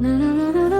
na na na na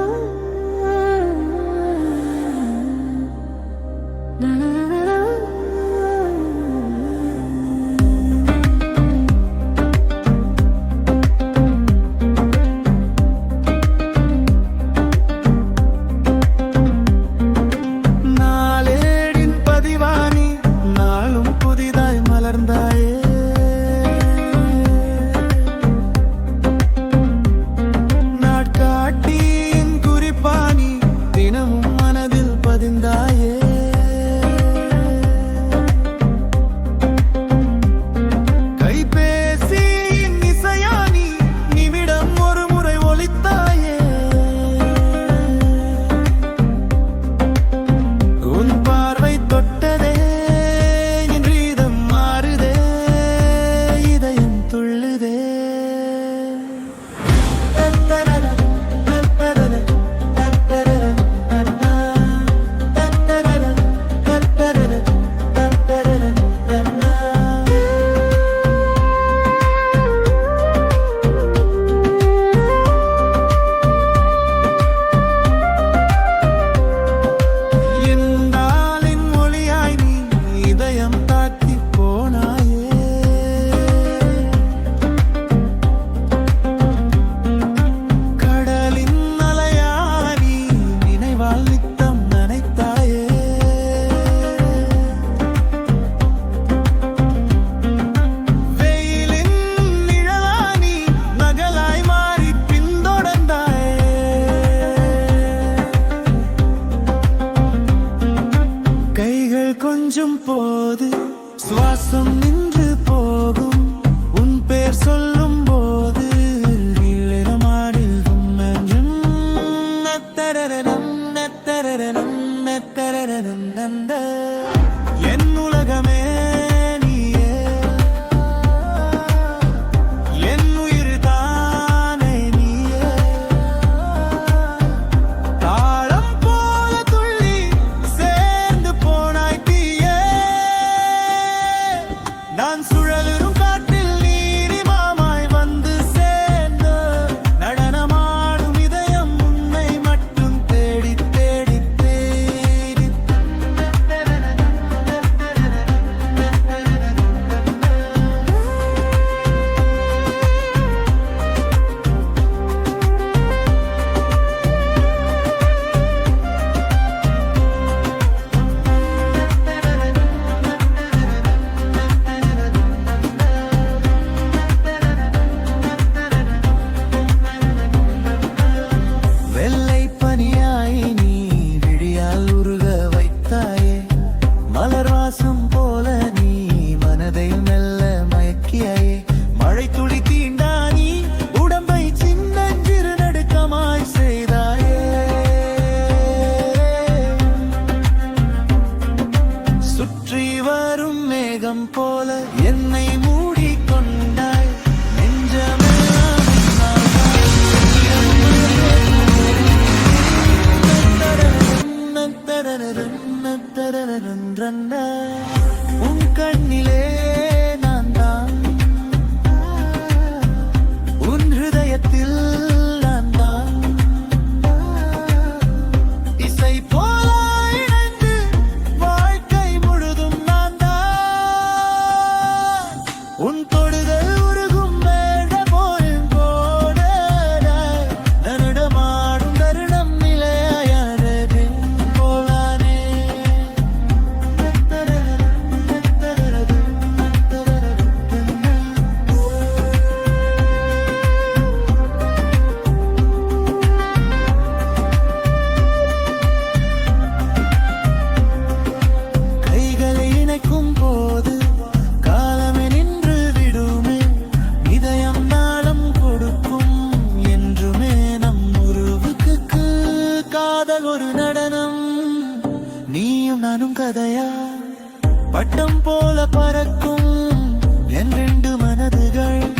கொஞ்சும் போது சுவாசம் நின்று got மேகம் போல என் ஒரு நடனம். நீயும் நானும் கதையா? பட்டம் போல பறக்கும் என் ரெண்டு மனதுகள்.